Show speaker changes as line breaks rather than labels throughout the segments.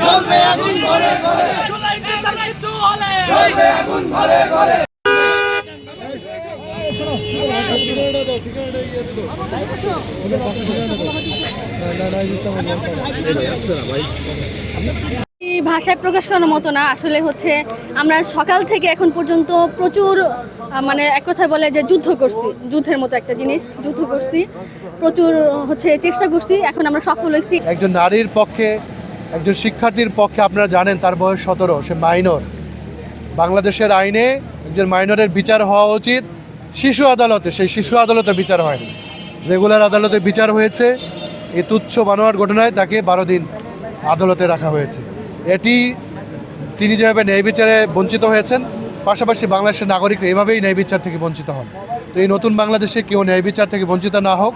জ্বলবে আগুন ঘরে ঘরে
এই ভাষায় প্রকাশ করার মতো না। আসলে হচ্ছে আমরা সকাল থেকে এখন পর্যন্ত প্রচুর মানে এক কথায় বলে যে যুদ্ধ করছি, যুদ্ধের মতো একটা জিনিস, যুদ্ধ করছি, প্রচুর হচ্ছে চেষ্টা করছি, এখন আমরা সফল হয়েছি।
একজন নারীর পক্ষে, একজন শিক্ষার্থীর পক্ষে আপনারা জানেন তার বয়স সতেরো, সে মাইনর। বাংলাদেশের আইনে একজন মাইনরের বিচার হওয়া উচিত। শিশু আদালতে, সেই শিশু আদালতে বিচার হয়নি। রেগুলার আদালতে বিচার হয়েছে। এই তুচ্ছ বানোয়ার ঘটনায় তাকে বারো দিন আদালতে রাখা হয়েছে। এটি তিনি যেভাবে ন্যায় বিচারে বঞ্চিত হয়েছেন, পাশাপাশি বাংলাদেশের নাগরিকরা এভাবেই ন্যায় বিচার থেকে বঞ্চিত হন। তো এই নতুন বাংলাদেশে কেউ ন্যায় বিচার থেকে বঞ্চিত না হোক।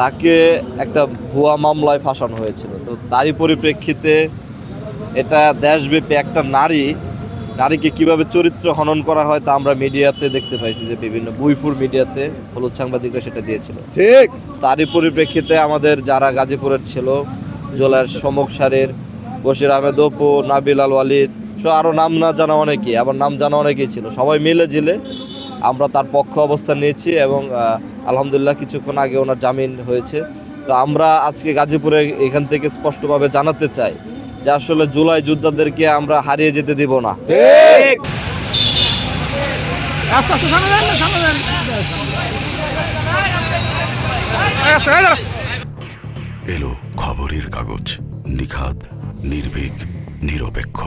তাকে একটা ভুয়া মামলায় ফাঁসানো হয়েছিল। তো তারই পরিপ্রেক্ষিতে এটা দেশব্যাপী একটা নারী নারীকে কীভাবে চরিত্র হনন করা হয় তা আমরা মিডিয়াতে দেখতে পাইছি যে বিভিন্ন বুইফুর মিডিয়াতে হলুদ সাংবাদিকরা সেটা দিয়েছিল।
ঠিক।
তারই পরিপ্রেক্ষিতে আমাদের যারা গাজীপুরের ছিল জোলার সমক সারের বশির আহমেদ অপু নাবিল আল ওয়ালিদ সো আরও নাম না জানা অনেকেই আবার নাম জানা অনেকেই ছিল। সবাই মিলে জিলে আমরা তার পক্ষ অবস্থান নিয়েছি এবং আলহামদুলিল্লাহ কিছুক্ষণ আগে ওনার জামিন হয়েছে। তো আমরা আজকে গাজীপুরে এখান থেকে স্পষ্টভাবে জানাতে চাই যে আসলে জুলাই যোদ্ধাদেরকে আমরা হারিয়ে যেতে দিব না।
এলো খবরের কাগজ নিখাদ নির্ভীক নিরপেক্ষ।